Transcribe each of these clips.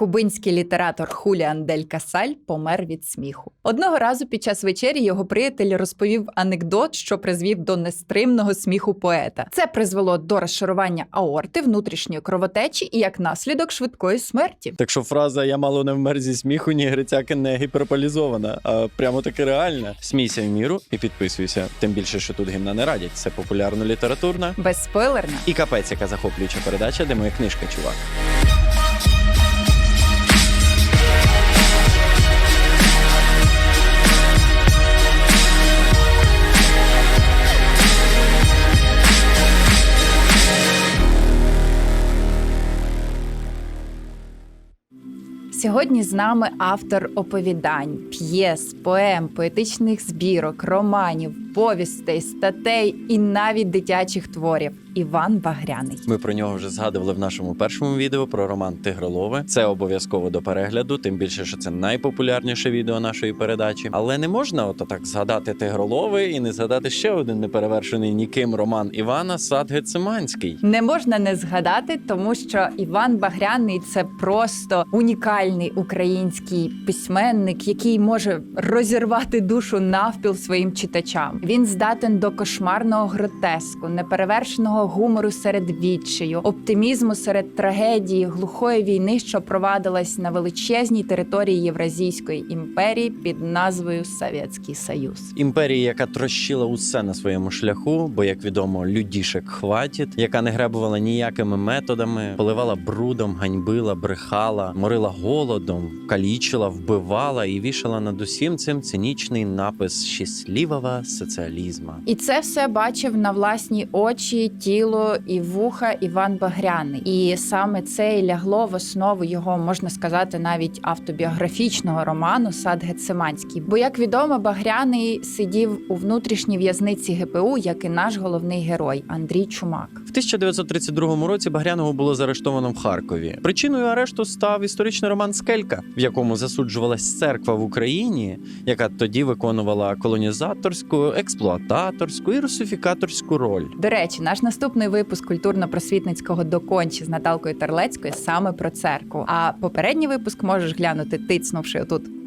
Кубинський літератор Хуліан Дель Касаль помер від сміху. Одного разу під час вечері його приятель розповів анекдот, що призвів до нестримного сміху поета. Це призвело до розшарування аорти, внутрішньої кровотечі і як наслідок швидкої смерті. Так що фраза Я мало не вмер зі сміху, ні грицяки не гіперполізована, а прямо таки реальна. Смійся в міру і підписуйся. Тим більше, що тут гімна не радять. Це популярно літературна Безспойлерно. і капець, яка захоплююча передача, де моя книжка, чувак. Сьогодні з нами автор оповідань, п'єс, поем, поетичних збірок, романів, повістей, статей і навіть дитячих творів Іван Багряний. Ми про нього вже згадували в нашому першому відео про роман Тигролове. Це обов'язково до перегляду, тим більше, що це найпопулярніше відео нашої передачі. Але не можна ото так згадати Тигролове і не згадати ще один неперевершений ніким роман Івана Сад Гециманський. Не можна не згадати, тому що Іван Багряний це просто унікальний український письменник, який може розірвати душу навпіл своїм читачам. Він здатен до кошмарного гротеску, неперевершеного гумору серед відчаю, оптимізму серед трагедії, глухої війни, що провадилась на величезній території Євразійської імперії під назвою Совєтський Союз. Імперії, яка трощила усе на своєму шляху, бо, як відомо, людішек хватить, яка не гребувала ніякими методами, поливала брудом, ганьбила, брехала, морила голодом, калічила, вбивала і вішала над усім цим цинічний напис щасливого соціалізма. І це все бачив на власні очі, тіло і вуха Іван Багряний. І саме це і лягло в основу його, можна сказати, навіть автобіографічного роману Сад Гециманський. Бо, як відомо, Багряний сидів у внутрішній в'язниці ГПУ, як і наш головний герой Андрій Чумак. В 1932 році Багряного було заарештовано в Харкові. Причиною арешту став історичний роман Скелька, в якому засуджувалась церква в Україні, яка тоді виконувала колонізаторську, експлуататорську і русифікаторську роль. До речі, наш наступний випуск культурно-просвітницького докончі з Наталкою Терлецькою саме про церкву. А попередній випуск можеш глянути, тицнувши отут в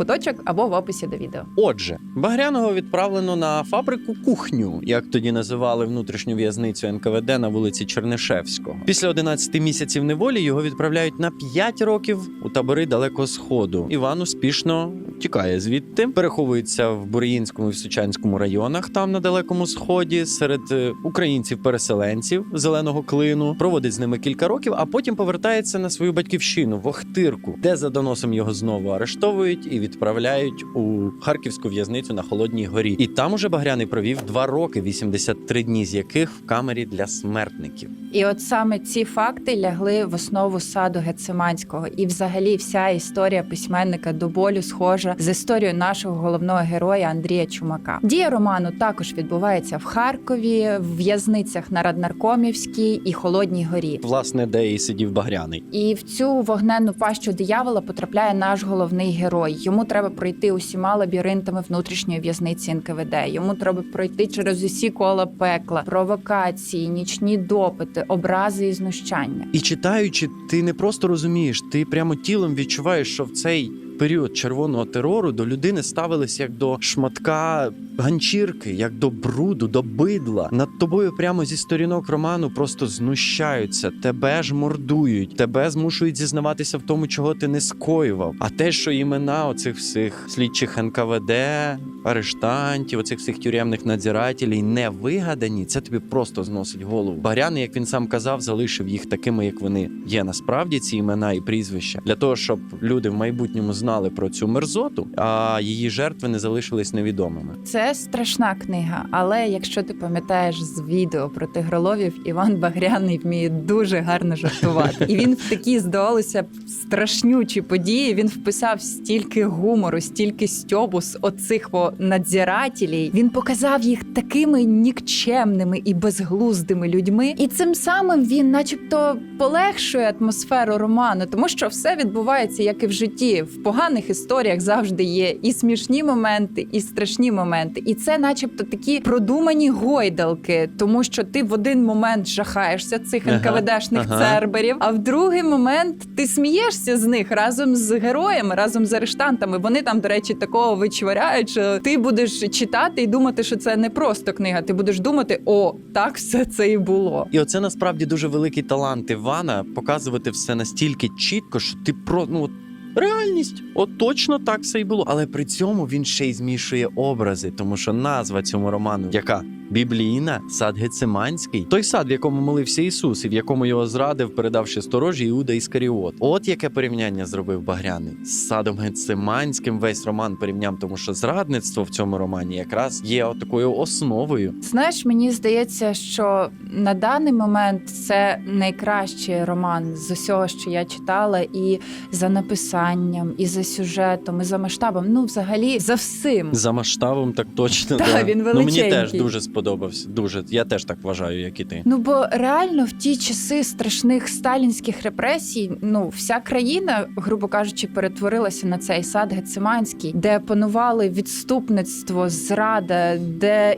куточок або в описі до відео. Отже, Багряного відправлено на фабрику кухню, як тоді називали внутрішню в'язницю НКВД на вулиці Чернишевського. Після 11 місяців неволі його відправляють на 5 років у табори далекого сходу. Іван успішно тікає звідти, переховується в Бур'їнському і в Сучанському районах, там на далекому сході, серед е, українців-переселенців зеленого клину, проводить з ними кілька років, а потім повертається на свою батьківщину в Охтирку, де за доносом його знову арештовують і відправляють у харківську в'язницю на Холодній горі. І там уже Багряний провів два роки, 83 дні з яких в камері для смертників. І от саме ці факти лягли в основу саду Гециманського. І взагалі вся історія письменника до болю схожа з історією нашого головного героя Андрія Чумака. Дія роману також відбувається в Харкові, в в'язницях на Раднаркомівській і Холодній горі. Власне, де і сидів Багряний. І в цю вогненну пащу диявола потрапляє наш головний герой. Йому треба пройти усіма лабіринтами внутрішньої в'язниці НКВД. Йому треба пройти через усі кола пекла, провокації, нічні допити, образи і знущання. І читаючи, ти не просто розумієш, ти прямо тілом відчуваєш, що в цей період червоного терору до людини ставились як до шматка ганчірки, як до бруду, до бидла. Над тобою прямо зі сторінок роману просто знущаються, тебе ж мордують, тебе змушують зізнаватися в тому, чого ти не скоював. А те, що імена оцих всіх слідчих НКВД, арештантів, оцих всіх тюремних надзирателів не вигадані, це тобі просто зносить голову. Баряни, як він сам казав, залишив їх такими, як вони є насправді ці імена і прізвища, для того, щоб люди в майбутньому знали про цю мерзоту, а її жертви не залишились невідомими. Це страшна книга, але якщо ти пам'ятаєш з відео про тигроловів, Іван Багряний вміє дуже гарно жартувати. І він в такі здавалося страшнючі події. Він вписав стільки гумору, стільки стьобу з оцих надзирателів. Він показав їх такими нікчемними і безглуздими людьми. І цим самим він, начебто, полегшує атмосферу роману, тому що все відбувається як і в житті в поганому поганих історіях завжди є і смішні моменти, і страшні моменти. І це, начебто, такі продумані гойдалки, тому що ти в один момент жахаєшся цих НКВДшних ага. церберів, а в другий момент ти смієшся з них разом з героями, разом з арештантами. Вони там, до речі, такого вичваряють, що ти будеш читати і думати, що це не просто книга. Ти будеш думати, о, так все це і було. І оце насправді дуже великий талант Івана показувати все настільки чітко, що ти про ну реальність. От точно так все і було. Але при цьому він ще й змішує образи, тому що назва цьому роману, яка біблійна, сад Гециманський, той сад, в якому молився Ісус, і в якому його зрадив, передавши сторожі Іуда Іскаріот. От яке порівняння зробив Багряний з садом Гециманським. Весь роман порівняв, тому що зрадництво в цьому романі якраз є такою основою. Знаєш, мені здається, що на даний момент це найкращий роман з усього, що я читала, і за написанням, і за сюжетом, і за масштабом. Ну, взагалі, за всім. За масштабом так точно. Та, да. він ну, мені теж величенький. дуже сподобався. Дуже. Я теж так вважаю, як і ти. Ну бо реально в ті часи страшних сталінських репресій, ну вся країна, грубо кажучи, перетворилася на цей сад Гециманський, де панували відступництво, зрада, де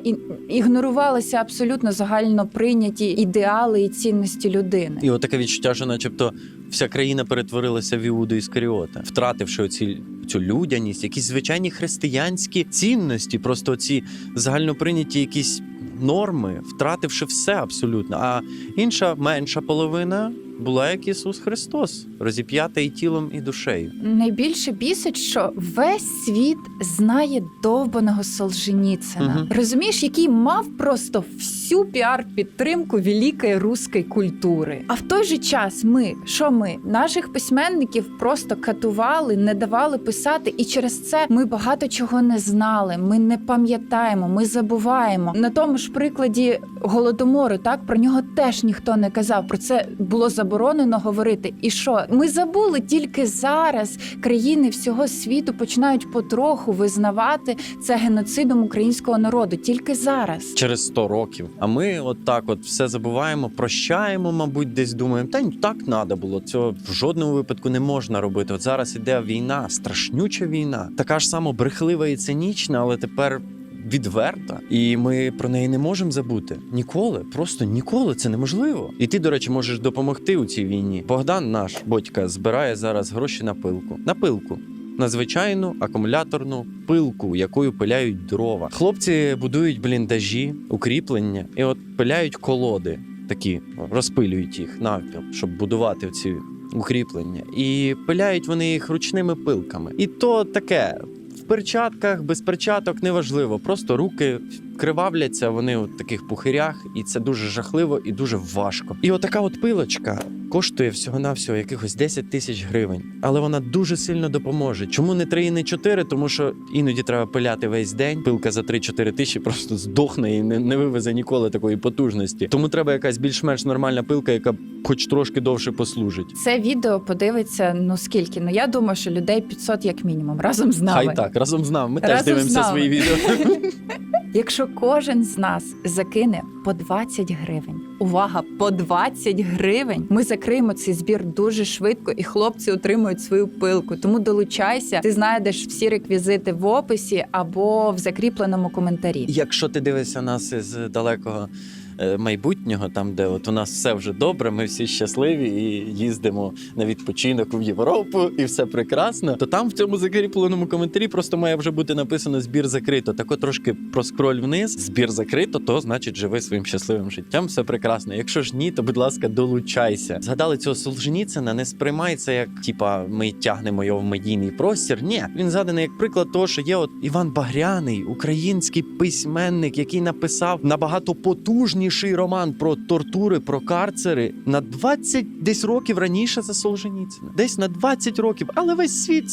ігнорувалися абсолютно загально прийняті ідеали і цінності людини. І от таке відчуття, що начебто вся країна перетворилася в Іуду Іскаріота, втративши оці цю людяність, якісь звичайні християнські цінності, просто ці загальноприйняті якісь норми, втративши все абсолютно. А інша менша половина була як Ісус Христос, розіп'ятий і тілом і душею. Найбільше бісить, що весь світ знає довбаного Солженіцина. Мгм. Розумієш, який мав просто всю піар-підтримку великої руської культури. А в той же час ми, що ми, наших письменників просто катували, не давали писати, і через це ми багато чого не знали. Ми не пам'ятаємо, ми забуваємо. На тому ж прикладі голодомору, так про нього теж ніхто не казав. Про це було заборонено говорити. І що ми забули тільки зараз. Країни всього світу починають потроху визнавати це геноцидом українського народу. Тільки зараз. Через 100 років. А ми от так от все забуваємо, прощаємо, мабуть, десь думаємо, та так треба було. Цього в жодному випадку не можна робити. От зараз іде війна, страшнюча війна, така ж само брехлива і цинічна, але тепер. Відверта, і ми про неї не можемо забути ніколи. Просто ніколи це неможливо. І ти, до речі, можеш допомогти у цій війні. Богдан, наш батька, збирає зараз гроші на пилку. На пилку. На звичайну акумуляторну пилку, якою пиляють дрова. Хлопці будують бліндажі, укріплення і от пиляють колоди, такі розпилюють їх навпіл, щоб будувати ці укріплення. І пиляють вони їх ручними пилками. І то таке. Перчатках, без перчаток неважливо. Просто руки кривавляться, вони у таких пухирях, і це дуже жахливо і дуже важко. І отака от пилочка коштує всього-навсього якихось 10 тисяч гривень, але вона дуже сильно допоможе. Чому не 3 і не 4? Тому що іноді треба пиляти весь день. Пилка за 3-4 тисячі просто здохне і не, не вивезе ніколи такої потужності. Тому треба якась більш-менш нормальна пилка, яка хоч трошки довше послужить. Це відео подивиться. Ну скільки? Ну я думаю, що людей 500 як мінімум разом з нами. Хай так, разом з нами. Ми теж Разом з дивимося свої відео. Якщо кожен з нас закине по 20 гривень, увага, по 20 гривень, ми закриємо цей збір дуже швидко, і хлопці отримують свою пилку. Тому долучайся. Ти знайдеш всі реквізити в описі або в закріпленому коментарі. Якщо ти дивишся нас із далекого майбутнього, там де от у нас все вже добре, ми всі щасливі і їздимо на відпочинок в Європу, і все прекрасно. То там в цьому закріпленому коментарі просто має вже бути написано збір закрито. Так от трошки проскроль вниз. Збір закрито, то значить живи своїм щасливим життям. Все прекрасно. Якщо ж ні, то будь ласка, долучайся. Згадали цього Солженіцина, не сприймай це як типа ми тягнемо його в медійний простір. Ні, він згаданий як приклад того, що є от Іван Багряний, український письменник, який написав набагато потужніший роман про тортури, про карцери на 20 десь років раніше за Солженіцина. Десь на 20 років, але весь світ.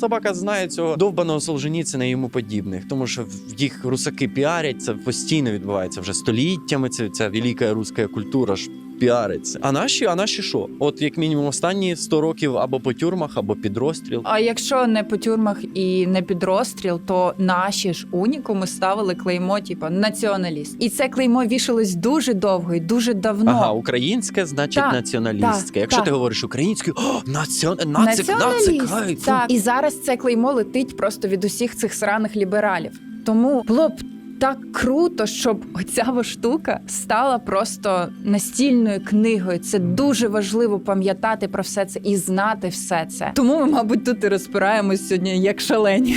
Собака знає цього довбаного Солженіцина і йому подібних, тому що їх русаки піарять, це постійно відбувається вже століттями. Це ця велика руська культура ж піариться. А наші, а наші що? От як мінімум останні 100 років або по тюрмах, або під розстріл. А якщо не по тюрмах і не під розстріл, то наші ж унікуми ставили клеймо, типу, націоналіст. І це клеймо вішалось дуже довго і дуже давно. Ага, українське значить Так, націоналістське. так, Якщо так. ти говориш українською, о, націон... нацик, нацик, ай. Так. І зараз це клеймо летить просто від усіх цих сраних лібералів. Тому було б так круто, щоб оця штука стала просто настільною книгою. Це дуже важливо пам'ятати про все це і знати все це. Тому ми, мабуть, тут і розпираємось сьогодні як шалені.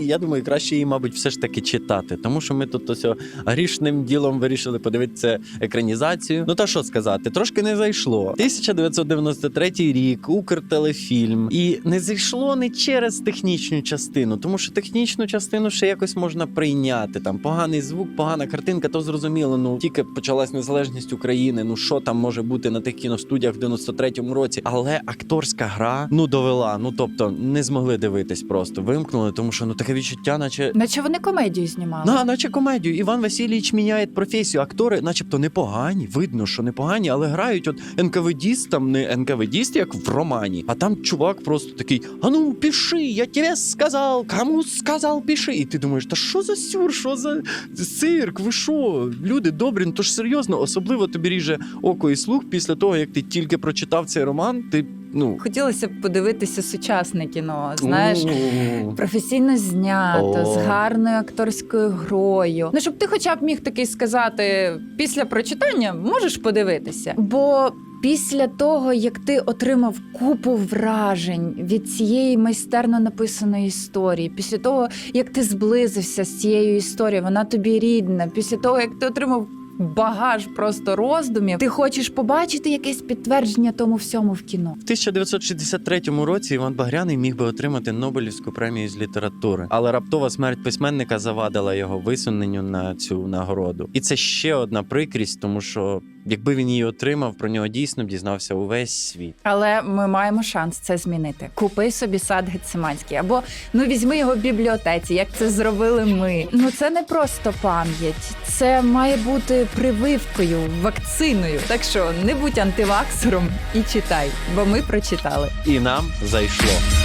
Я думаю, краще її, мабуть, все ж таки читати, тому що ми тут ось грішним ділом вирішили подивитися екранізацію. Ну та що сказати, трошки не зайшло. 1993 рік, Укртелефільм, і не зайшло не через технічну частину, тому що технічну частину ще якось можна прийняти. Там поганий звук, погана картинка, то зрозуміло. Ну тільки почалась незалежність України. Ну що там може бути на тих кіностудіях в 93-му році? Але акторська гра ну довела. Ну тобто не змогли дивитись просто. Вимкнули, тому що ну таке відчуття, наче. Наче вони комедію знімали. На, наче комедію. Іван Васильович міняє професію. Актори, начебто, непогані. Видно, що непогані, але грають от НКВДіст, там не НКВДіст, як в романі. А там чувак просто такий: А ну пиши, я тебе сказав, кому сказав, пиши. І ти думаєш, та що за сюр, що за цирк? Ви що? Люди добрі, ну то ж серйозно, особливо тобі ріже око і слух після того, як ти тільки прочитав цей роман. Ти ну Хотілося б подивитися сучасне кіно. Знаєш, професійно знято, О. з гарною акторською грою. Ну, щоб ти хоча б міг такий сказати після прочитання, можеш подивитися. Бо після того, як ти отримав купу вражень від цієї майстерно написаної історії, після того, як ти зблизився з цією історією, вона тобі рідна, після того, як ти отримав. Багаж просто роздумів. Ти хочеш побачити якесь підтвердження тому всьому в кіно. В 1963 році Іван Багряний міг би отримати Нобелівську премію з літератури, але раптова смерть письменника завадила його висуненню на цю нагороду. І це ще одна прикрість, тому що якби він її отримав, про нього дійсно б дізнався увесь світ. Але ми маємо шанс це змінити. Купи собі сад Гециманський, або ну візьми його в бібліотеці, як це зробили ми. Ну це не просто пам'ять, це має бути прививкою, вакциною. Так що не будь антиваксером і читай, бо ми прочитали. І нам зайшло.